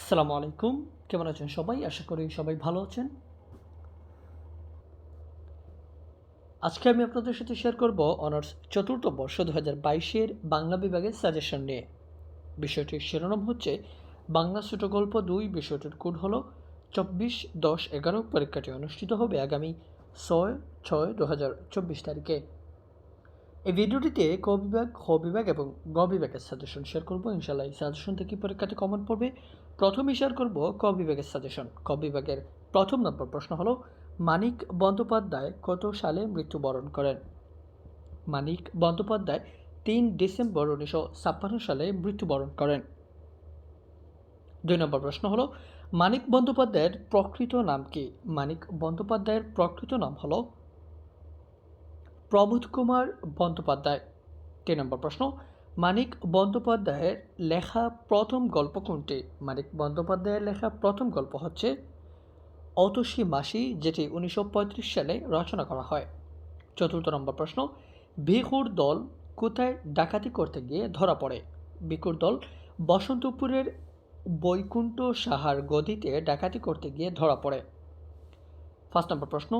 আসসালামু আলাইকুম। কেমন আছেন সবাই? আশা করি সবাই ভালো আছেন। আজকে আমি আপনাদের সাথে শেয়ার করব অনার্স চতুর্থ বর্ষ দু হাজার বাইশের বাংলা বিভাগের সাজেশন নিয়ে। বিষয়টির শিরোনাম হচ্ছে, বাংলা ছোট গল্প দুই, বিষয়টির কোড হলো চব্বিশ দশ এগারো। পরীক্ষাটি অনুষ্ঠিত হবে আগামী ছয় ছয় দু হাজার চব্বিশ তারিখে। এই ভিডিওটিতে ক বিভাগ খ বিভাগ এবং গ বিভাগের সাজেশন শেয়ার করব। ইনশাল্লাহ এই সাজেশন থেকে পরীক্ষাতে কমন পড়বে। প্রথমেই শেয়ার করব ক বিভাগের সাজেশন ক বিভাগের প্রথম নম্বর প্রশ্ন হলো, মানিক বন্দ্যোপাধ্যায় কত সালে মৃত্যুবরণ করেন? মানিক বন্দ্যোপাধ্যায় তিন ডিসেম্বর উনিশশো ছাপ্পান্ন সালে মৃত্যুবরণ করেন। দুই নম্বর প্রশ্ন হলো, মানিক বন্দ্যোপাধ্যায়ের প্রকৃত নাম কি? মানিক বন্দ্যোপাধ্যায়ের প্রকৃত নাম হলো প্রবোধ কুমার বন্দ্যোপাধ্যায়। তিন নম্বর প্রশ্ন? মানিক বন্দ্যোপাধ্যায়ের লেখা প্রথম গল্প কোনটি? মানিক বন্দ্যোপাধ্যায়ের লেখা প্রথম গল্প হচ্ছে অতসী মাসি, যেটি উনিশশো পঁয়ত্রিশ সালে রচনা করা হয়। চতুর্থ নম্বর প্রশ্ন, ভিখুর দল কোথায় ডাকাতি করতে গিয়ে ধরা পড়ে? ভিখুর দল বসন্তপুরের বৈকুণ্ঠ সাহার গদিতে ডাকাতি করতে গিয়ে ধরা পড়ে। ফার্স্ট নম্বর প্রশ্ন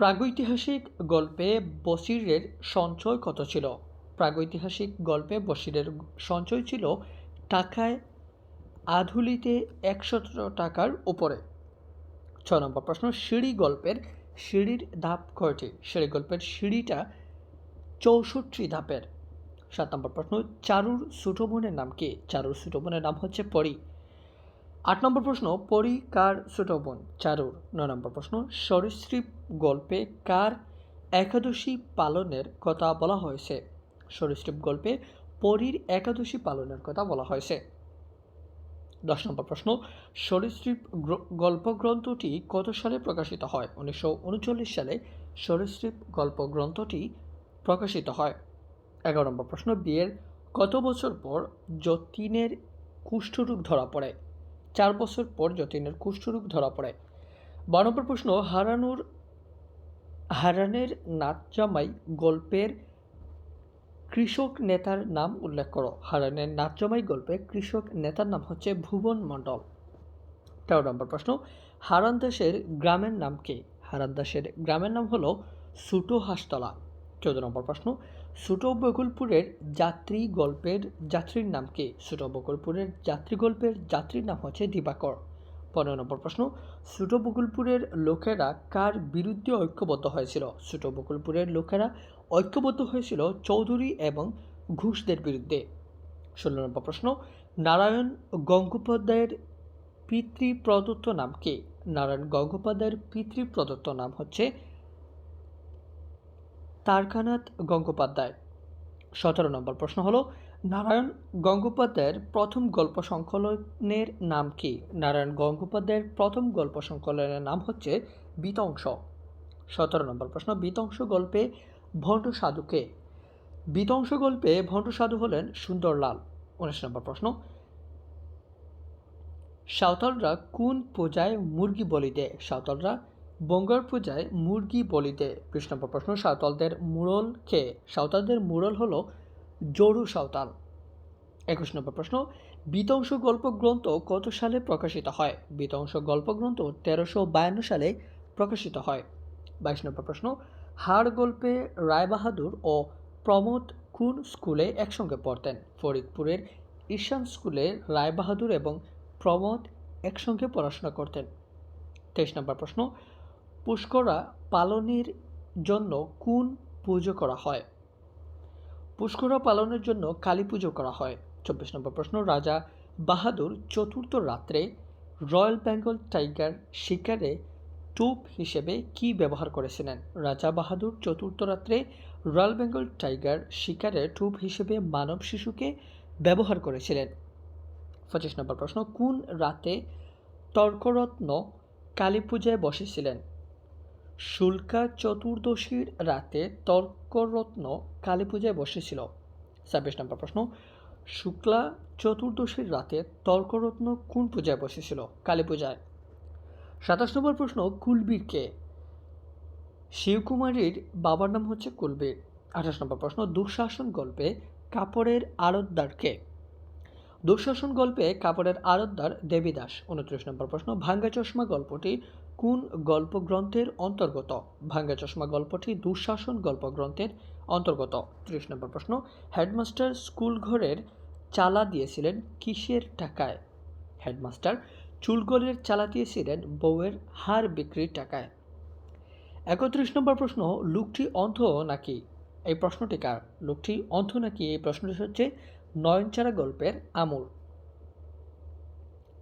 প্রাগৈতিহাসিক গল্পে বসিরের সঞ্চয় কত ছিল? প্রাগৈতিহাসিক গল্পে বসিরের সঞ্চয় ছিল টাকায় আধুলিতে একশত টাকার উপরে। ছ নম্বর প্রশ্ন, সিঁড়ি গল্পের সিঁড়ির ধাপ কয়টি? সিঁড়ি গল্পের সিঁড়িটা চৌষট্টি ধাপের। সাত নম্বর প্রশ্ন, চারুর ছোটো বোনের নাম কি? চারুর ছোটো বোনের নাম হচ্ছে পরি। আট নম্বর প্রশ্ন পরি কার ছোট বোন চারুর। নয় নম্বর প্রশ্ন, সরীসৃপ গল্পে কার একাদশী পালনের কথা বলা হয়েছে? সরীসৃপ গল্পে পরীর একাদশী পালনের কথা বলা হয়েছে। দশ নম্বর প্রশ্ন, সরীসৃপ গল্পগ্রন্থটি কত সালে প্রকাশিত হয়? উনিশশো উনচল্লিশ সালে সরীসৃপ গল্পগ্রন্থটি প্রকাশিত হয়। এগারো নম্বর প্রশ্ন, বিয়ের কত বছর পর যতীনের কুষ্ঠরোগ ধরা পড়ে? চার বছর পর যতীনের কুষ্ঠরোগ ধরা পড়ে। বারো নম্বর প্রশ্ন, হারানোর, হারানের নাচজামাই গল্পের কৃষক নেতার নাম উল্লেখ করো। হারানের নাচজামাই গল্পে কৃষক নেতার নাম হচ্ছে ভুবন মণ্ডল। তেরো নম্বর প্রশ্ন, হারান দাসের গ্রামের নাম কি? হারান দাসের গ্রামের নাম হলো সুটো হাসতলা। চোদ্দ নম্বর প্রশ্ন সুটো বকুলপুরের যাত্রী গল্পের যাত্রীর নাম কি? সুটো বকুলপুরের যাত্রী গল্পের যাত্রীর নাম হচ্ছে দিবাকর। পনেরো নম্বর প্রশ্ন সুটো বকুলপুরের লোকেরা কার বিরুদ্ধে ঐক্যবদ্ধ হয়েছিল? সুটো বকুলপুরের লোকেরা ঐক্যবদ্ধ হয়েছিল চৌধুরী এবং ঘুষদের বিরুদ্ধে। ষোলো নম্বর প্রশ্ন, নারায়ণ গঙ্গোপাধ্যায়ের পিতৃ প্রদত্ত নাম কি? নারায়ণ গঙ্গোপাধ্যায়ের পিতৃ প্রদত্ত নাম হচ্ছে তারকানাথ গঙ্গোপাধ্যায়। সতেরো নম্বর প্রশ্ন হলো, নারায়ণ গঙ্গোপাধ্যায়ের প্রথম গল্প সংকলনের নাম কি? নারায়ণ গঙ্গোপাধ্যায়ের প্রথম গল্প সংকলনের নাম হচ্ছে বিতংশ। সতেরো নম্বর প্রশ্ন, বিতংশ গল্পে ভণ্ড সাধুকে বিতংশ গল্পে ভণ্ড সাধু হলেন সুন্দরলাল। উনিশ নম্বর প্রশ্ন, সাঁওতালরা কোন পূজায় মুরগি বলি দেয়? সাঁওতালরা বঙ্গার পূজায় মুরগি বলিতে বিশ নম্বর প্রশ্ন, সাঁওতালদের মুরল কে? সাঁওতালদের মুরল হলো জরু সাঁওতাল। একুশ নম্বর প্রশ্ন বিতংশ গল্প গ্রন্থ কত সালে প্রকাশিত হয়? বিতংশ গল্প গ্রন্থ তেরোশো বায়ান্ন সালে প্রকাশিত হয়। বাইশ নম্বর প্রশ্ন, হাড় গল্পে রায়বাহাদুর ও প্রমোদ কোন স্কুলে একসঙ্গে পড়তেন? ফরিদপুরের ঈশান স্কুলে রায়বাহাদুর এবং প্রমোদ একসঙ্গে পড়াশোনা করতেন। তেইশ নম্বর প্রশ্ন পুষ্করা পালনের জন্য কোন পুজো করা হয়? পুষ্করা পালনের জন্য কালী পুজো করা হয়। চব্বিশ নম্বর প্রশ্ন, রাজা বাহাদুর চতুর্থ রাত্রে রয়্যাল বেঙ্গল টাইগার শিকারে টোপ হিসেবে কি ব্যবহার করেছিলেন? রাজা বাহাদুর চতুর্থ রাত্রে রয়্যাল বেঙ্গল টাইগার শিকারে টোপ হিসেবে মানব শিশুকে ব্যবহার করেছিলেন? পঁচিশ নম্বর প্রশ্ন, কোন রাতে তর্করত্ন কালী পূজায় বসেছিলেন? শুল্কা চতুর্দশীর রাতে তর্করত্ন কালী পূজায় বসেছিল। ছাব্বিশ নম্বর প্রশ্ন, শুক্লা চতুর্দশীর রাতে তর্করত্ন কোন পূজায় বসেছিল কালী পূজায়? সাতাশ নম্বর প্রশ্ন, কুলবীর কে? শিবকুমারীর বাবার নাম হচ্ছে কুলবীর। আঠাশ নম্বর প্রশ্ন, দুঃশাসন গল্পে কাপড়ের আড়তদার কে? দুঃশাসন গল্পে কাপড়ের আড়তদার দেবীদাস। উনত্রিশ নম্বর প্রশ্ন, ভাঙ্গা চশমা গল্পটি কোন গল্পগ্রন্থের অন্তর্গত? ভাঙ্গা চশমা গল্পটি দুঃশাসন গল্পগ্রন্থের অন্তর্গত। ত্রিশ নম্বর প্রশ্ন, হেডমাস্টার স্কুল ঘরের চালা দিয়েছিলেন কিসের টাকায়? হেডমাস্টার চুলগলের চালা দিয়েছিলেন বউয়ের হার বিক্রির টাকায়। একত্রিশ নম্বর প্রশ্ন, লোকটি অন্ধ নাকি? এই প্রশ্নটি কার? লোকটি অন্ধ নাকি? এই প্রশ্নটি হচ্ছে নয়নচারা গল্পের আমূল।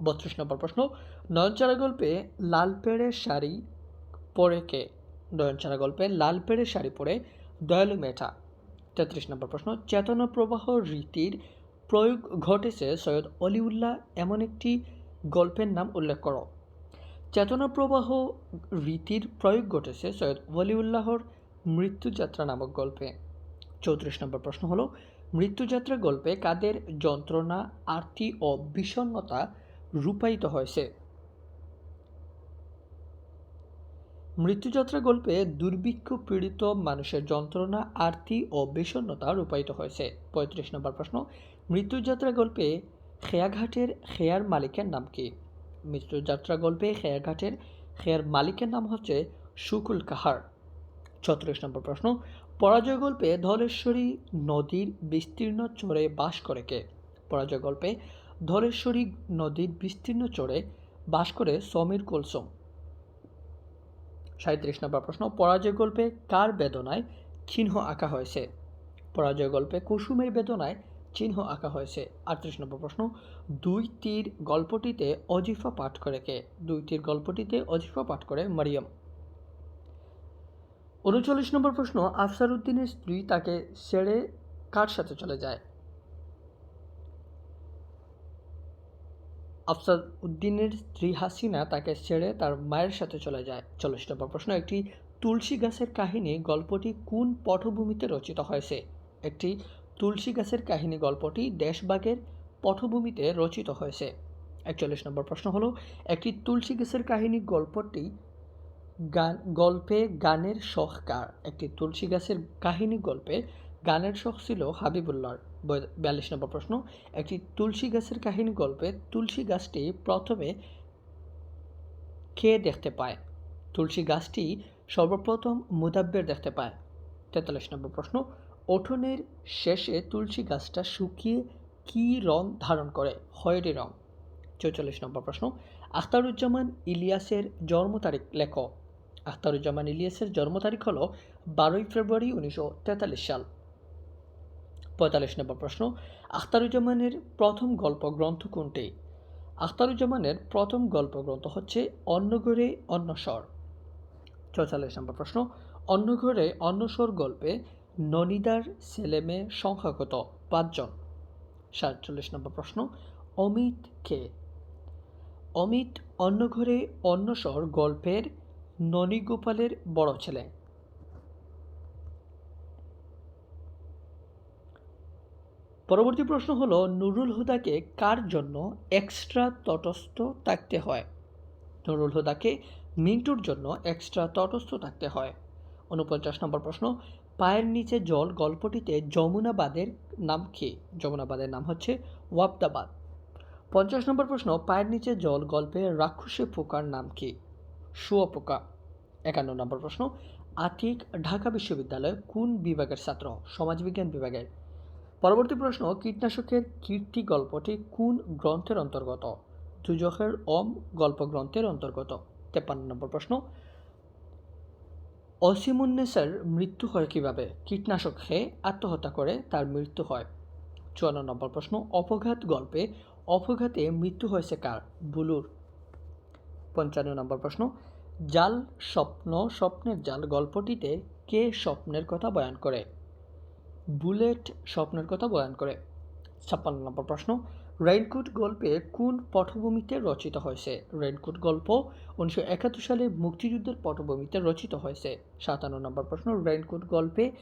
বত্রিশ নম্বর প্রশ্ন নয়নচারা গল্পে লাল পেড়ে শাড়ি পরে কে? নয়নচারা গল্পে লাল পেড়ে শাড়ি পরে দয়ালু মেঠা তেত্রিশ নম্বর প্রশ্ন, চেতনা প্রবাহ রীতির প্রয়োগ ঘটেছে সৈয়দ অলিউল্লাহ এমন একটি গল্পের নাম উল্লেখ করো। চেতনা প্রবাহ রীতির প্রয়োগ ঘটেছে সৈয়দ ওয়ালিউল্লাহর মৃত্যুযাত্রা নামক গল্পে। চৌত্রিশ নম্বর প্রশ্ন হলো, মৃত্যুযাত্রা গল্পে কাদের যন্ত্রণা, আরতি ও বিষণ্ণতা রূপায়িত হয়েছে মৃত্যুযাত্রা গল্পে দুর্ভিক্ষ পীড়িত মানুষের যন্ত্রণা, আরতি ও বিষণ্ণতা রূপায়িত হয়েছে পঁয়ত্রিশ নম্বর প্রশ্ন মৃত্যুযাত্রা গল্পে খেয়াঘাটের খেয়ার মালিকের নাম কি? মৃত্যুযাত্রা গল্পে খেয়াঘাটের খেয়ার মালিকের নাম হচ্ছে শুকুল কাহার। ছত্রিশ নম্বর প্রশ্ন, পরাজয় গল্পে ধলেশ্বরী নদীর বিস্তীর্ণ চরে বাস করে কে? পরাজয় গল্পে ধলেশ্বরী নদীর বিস্তীর্ণ চড়ে বাস করে সমীর কলসম। সাঁত্রিশ নম্বর প্রশ্ন, পরাজয় গল্পে কার বেদনায় চিহ্ন আঁকা হয়েছে? পরাজয় গল্পে কুসুমের বেদনায় চিহ্ন আঁকা হয়েছে। আটত্রিশ নম্বর প্রশ্ন, দুই তীর গল্পটিতে অজিফা পাঠ করে কে? দুই তীর গল্পটিতে অজিফা পাঠ করে মারিয়াম। উনচল্লিশ নম্বর প্রশ্ন আফসার উদ্দিনের স্ত্রী তাকে ছেড়ে কার সাথে চলে যায়? আফসার উদ্দিনের স্ত্রী হাসিনা তাকে ছেড়ে তার মায়ের সাথে চলে যায়। চল্লিশ নম্বর প্রশ্ন একটি তুলসী গাছের কাহিনী গল্পটি কোন পটভূমিতে রচিত হয়েছে? একটি তুলসী গাছের কাহিনী গল্পটি দেশবাগের পটভূমিতে রচিত হয়েছে। একচল্লিশ নম্বর প্রশ্ন হলো, একটি তুলসী গাছের কাহিনী গল্পটি গান, গল্পে গানের শখ কার? একটি তুলসী গাছের কাহিনী গল্পে গানের শখ ছিল হাবিবুল্লাহর। বিয়াল্লিশ নম্বর প্রশ্ন, একটি তুলসী গাছের কাহিনী গল্পে তুলসী গাছটি প্রথমে কে দেখতে পায়? তুলসী গাছটি সর্বপ্রথম মুদাব্বের দেখতে পায়। তেতাল্লিশ নম্বর প্রশ্ন ওঠনের শেষে তুলসী গাছটা শুকিয়ে কী রং ধারণ করে? খয়েরি রং। চৌচল্লিশ নম্বর প্রশ্ন, আখতারুজ্জামান ইলিয়াসের জন্ম তারিখ লেখ। আখতারুজ্জামান ইলিয়াসের জন্ম তারিখ হলো বারোই ফেব্রুয়ারি উনিশশো তেতাল্লিশ সাল। পঁয়তাল্লিশ নম্বর প্রশ্ন, আখতারুজ্জামানের প্রথম গল্প গ্রন্থ কোনটি? আখতারুজ্জামানের প্রথম গল্প গ্রন্থ হচ্ছে অন্নঘরে অন্নস্বর। চৌচল্লিশ নম্বর প্রশ্ন অন্নঘরে অন্নস্বর গল্পে ননিদার ছেলেমেয়ে সংখ্যা কত পাঁচজন। সাতচল্লিশ নম্বর প্রশ্ন, অমিত কে? অমিত অন্নঘরে অন্নস্বর গল্পের ননীগোপালের বড় ছেলে। পরবর্তী প্রশ্ন হলো, নুরুল হুদাকে কার জন্য এক্সট্রা তটস্থ থাকতে হয়? নুরুল হুদাকে মিন্টুর জন্য এক্সট্রা তটস্থ থাকতে হয়। উনপঞ্চাশ নম্বর প্রশ্ন, পায়ের নিচে জল গল্পটিতে যমুনাবাদের নাম কি? যমুনাবাদের নাম হচ্ছে ওয়াবদাবাদ পঞ্চাশ নম্বর প্রশ্ন, পায়ের নিচে জল গল্পে রাক্ষসে পোকার নাম কি? শুয়োপোকা একান্ন নম্বর প্রশ্ন, আতিক ঢাকা বিশ্ববিদ্যালয় কোন বিভাগের ছাত্র? সমাজবিজ্ঞান বিভাগের। পরবর্তী প্রশ্ন, কীটনাশকের কীর্তি গল্পটি কোন গ্রন্থের অন্তর্গত? দুজখের অম গল্প গ্রন্থের অন্তর্গত। তেপান্ন নম্বর প্রশ্ন, অসিমুন্নেসার মৃত্যু হয় কীভাবে? কীটনাশক খেয়ে আত্মহত্যা করে তার মৃত্যু হয়। চুয়ান্ন নম্বর প্রশ্ন, অপঘাত গল্পে অপঘাতে মৃত্যু হয়েছে কার? বুলুর। পঞ্চান্ন নম্বর প্রশ্ন, জাল স্বপ্ন, স্বপ্নের জাল গল্পটিতে কে স্বপ্নের কথা বয়ান করে? বুলেট স্বপ্নের কথা বয়ান করে। ছাপ্পান্ন নম্বর প্রশ্ন, রেইনকোট গল্পে কোন পটভূমিতে রচিত হয়েছে? রেইনকোট গল্প উনিশশো একাত্তর সালে মুক্তিযুদ্ধের পটভূমিতে রচিত হয়েছে। সাতান্ন নম্বর প্রশ্ন, রেইনকোট গল্পে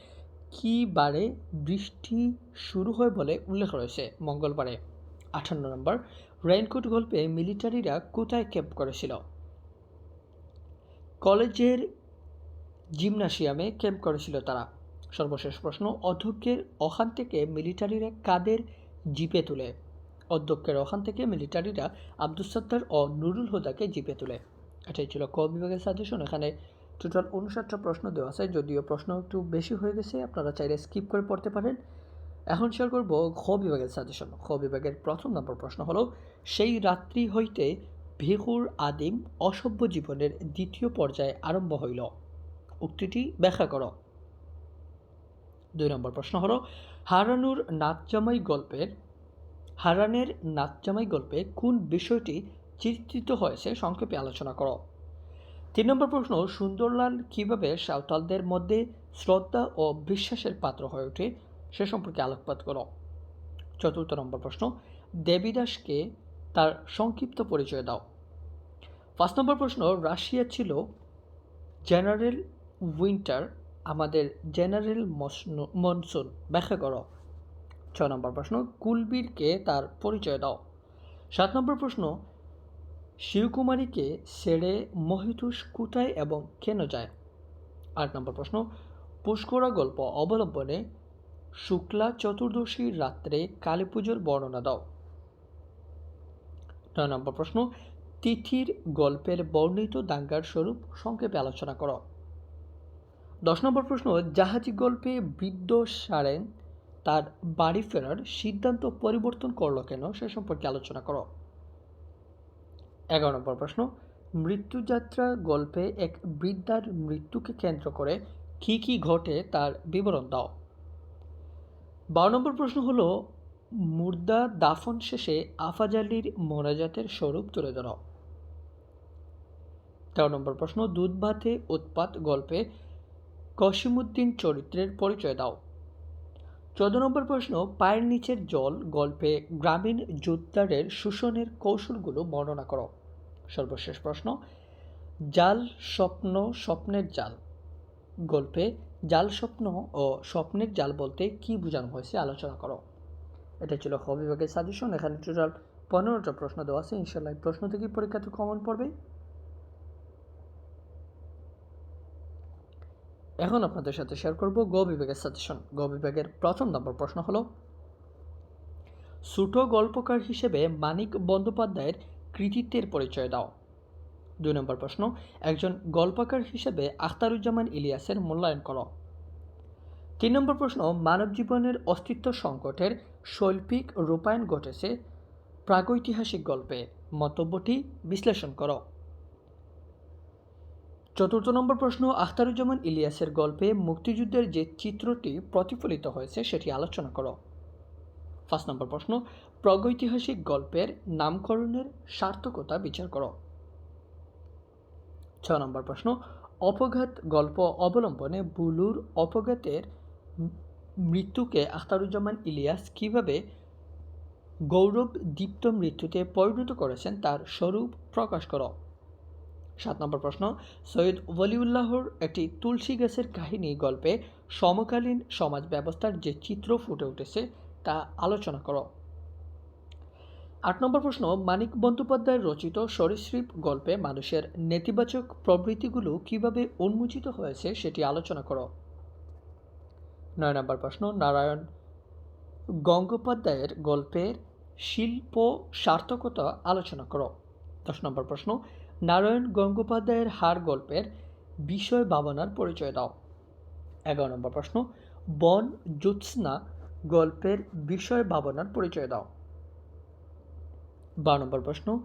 কী বারে বৃষ্টি শুরু হয় বলে উল্লেখ রয়েছে? মঙ্গলবারে। আঠান্ন নম্বর, রেইনকোট গল্পে মিলিটারিরা কোথায় ক্যাম্প করেছিল? কলেজের জিমনাসিয়ামে ক্যাম্প করেছিল তারা। সর্বশেষ প্রশ্ন, অধ্যক্ষের ওখান থেকে মিলিটারিরা কাদের জিপে তুলে? অধ্যক্ষের ওখান থেকে মিলিটারিরা আব্দুল সত্তার ও নুরুল হুদাকে জিপে তোলে। এটাই ছিল ক বিভাগের সাজেশন এখানে টোটাল উনষাটটা প্রশ্ন দেওয়া আছে। যদিও প্রশ্ন একটু বেশি হয়ে গেছে, আপনারা চাইলে স্কিপ করে পড়তে পারেন। এখন শেয়ার করব খ বিভাগের সাজেশন খ বিভাগের প্রথম নম্বর প্রশ্ন হলো, সেই রাত্রি হইতে ভিহুর আদিম অসভ্য জীবনের দ্বিতীয় পর্যায়ে আরম্ভ হইল। উক্তিটি ব্যাখ্যা করো। দুই নম্বর প্রশ্ন হলো, হারানুর নাচজামাই গল্পের, হারানের নাচজামাই গল্পে কোন বিষয়টি চিত্রিত হয়েছে সংক্ষেপে আলোচনা করো। তিন নম্বর প্রশ্ন, সুন্দরলাল কীভাবে সাঁওতালদের মধ্যে শ্রদ্ধা ও বিশ্বাসের পাত্র হয়ে ওঠে সে সম্পর্কে আলোকপাত করো। চতুর্থ নম্বর প্রশ্ন, দেবীদাসকে তার সংক্ষিপ্ত পরিচয় দাও। পাঁচ নম্বর প্রশ্ন, রাশিয়া ছিল জেনারেল উইন্টার আমাদের জেনারেল মনসুন, ব্যাখ্যা করো। ছ নম্বর প্রশ্ন, কুলবীরকে তার পরিচয় দাও। সাত নম্বর প্রশ্ন, শিবকুমারীকে ছেড়ে মহিতুষ কোথায় এবং কেন যায়? আট নম্বর প্রশ্ন, পুষ্করা গল্প অবলম্বনে শুক্লা চতুর্দশীর রাত্রে কালী পুজোর বর্ণনা দাও। নয় নম্বর প্রশ্ন, তিথির গল্পের বর্ণিত দাঙ্গার স্বরূপ সংক্ষেপে আলোচনা করো। দশ নম্বর প্রশ্ন, জাহাজি গল্পে বৃদ্ধ সারেন তার বাড়ি ফেরার সিদ্ধান্ত পরিবর্তন করল কেন সে সম্পর্কে আলোচনা করো। এগারো নম্বর প্রশ্ন, মৃত্যুযাত্রা গল্পে এক বৃদ্ধার মৃত্যুকে কেন্দ্র করে কি কি ঘটে তার বিবরণ দাও। বারো নম্বর প্রশ্ন হলো, মুর্দা দাফন শেষে আফাজালির মোনাজাতের স্বরূপ তুলে ধরো। তেরো নম্বর প্রশ্ন, দুধ ভাতে উৎপাত গল্পে কসিমুদ্দিন চরিত্রের পরিচয় দাও। চোদ্দ নম্বর প্রশ্ন, পায়ের নিচের জল গল্পে গ্রামীণ যোদ্ধারের শোষণের কৌশলগুলো বর্ণনা করো। সর্বশেষ প্রশ্ন, জাল স্বপ্ন স্বপ্নের জাল। গল্পে জাল স্বপ্ন ও স্বপ্নের জাল বলতে কি বোঝানো হয়েছে আলোচনা করো। এটা ছিল খ বিভাগের সাজেশন এখানে টোটাল পনেরোটা প্রশ্ন দেওয়া আছে। ইনশাল্লাহ প্রশ্ন থেকে পরীক্ষা পরীক্ষাতে কমন পড়বে। এখন আপনাদের সাথে শেয়ার করব গ বিভাগের সাজেশন গ বিভাগের প্রথম নম্বর প্রশ্ন হলো, ছোট গল্পকার হিসেবে মানিক বন্দ্যোপাধ্যায়ের কৃতিত্বের পরিচয় দাও। দুই নম্বর প্রশ্ন, একজন গল্পকার হিসেবে আখতারুজ্জামান ইলিয়াসের মূল্যায়ন করো। তিন নম্বর প্রশ্ন, মানব জীবনের অস্তিত্ব সংকটের শৈল্পিক রূপায়ণ ঘটেছে প্রাগৈতিহাসিক গল্পে। মন্তব্যটি বিশ্লেষণ করো। চতুর্থ নম্বর প্রশ্ন, আখতারুজ্জামান ইলিয়াসের গল্পে মুক্তিযুদ্ধের যে চিত্রটি প্রতিফলিত হয়েছে সেটি আলোচনা করো। ফার্স্ট নম্বর প্রশ্ন, প্রাগৈতিহাসিক গল্পের নামকরণের সার্থকতা বিচার করো। ছ নম্বর প্রশ্ন, অপঘাত গল্প অবলম্বনে বুলুর অপঘাতের মৃত্যুকে আখতারুজ্জামান ইলিয়াস কীভাবে গৌরব দীপ্ত মৃত্যুতে পরিণত করেছেন তার স্বরূপ প্রকাশ করো। সাত নম্বর প্রশ্ন, সৈয়দ ওয়ালিউল্লাহর একটি তুলসী গাছের কাহিনী গল্পে সমকালীন সমাজ ব্যবস্থার যে চিত্র ফুটে উঠেছে তা আলোচনা করো। আট নম্বর প্রশ্ন, মানিক বন্দ্যোপাধ্যায়ের রচিত সরীসৃপ গল্পে মানুষের নেতিবাচক প্রবৃত্তিগুলো কীভাবে উন্মোচিত হয়েছে সেটি আলোচনা করো। নয় নম্বর প্রশ্ন, নারায়ণ গঙ্গোপাধ্যায়ের গল্পের শিল্প সার্থকতা আলোচনা করো। দশ নম্বর প্রশ্ন নারায়ণ গঙ্গোপাধ্যায়ের হার গল্পের বিষয় ভাবনার পরিচয় দাও। এগারো নম্বর প্রশ্ন, বন জ্যোৎস্না গল্পের বিষয় ভাবনার পরিচয় দাও। বারো নম্বর প্রশ্ন,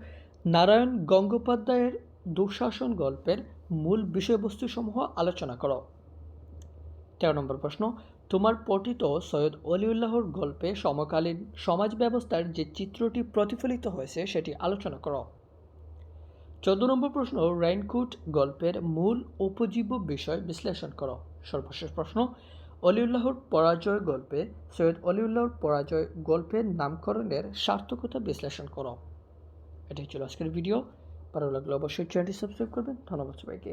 নারায়ণ গঙ্গোপাধ্যায়ের দুঃশাসন গল্পের মূল বিষয়বস্তুসমূহ আলোচনা করো। তেরো নম্বর প্রশ্ন, তোমার পঠিত সৈয়দ অলিউল্লাহর গল্পে সমকালীন সমাজ ব্যবস্থার যে চিত্রটি প্রতিফলিত হয়েছে সেটি আলোচনা করো। চোদ্দ নম্বর প্রশ্ন রেইনকোট গল্পের মূল উপজীব্য বিষয় বিশ্লেষণ করো। সর্বশেষ প্রশ্ন, অলিউল্লাহর পরাজয় গল্পে সৈয়দ অলিউল্লাহর পরাজয় গল্পের নামকরণের সার্থকতা বিশ্লেষণ করো। এটাই ছিল আজকের ভিডিও ভালো লাগলে অবশ্যই চ্যানেলটি সাবস্ক্রাইব করবেন। ধন্যবাদ সবাইকে।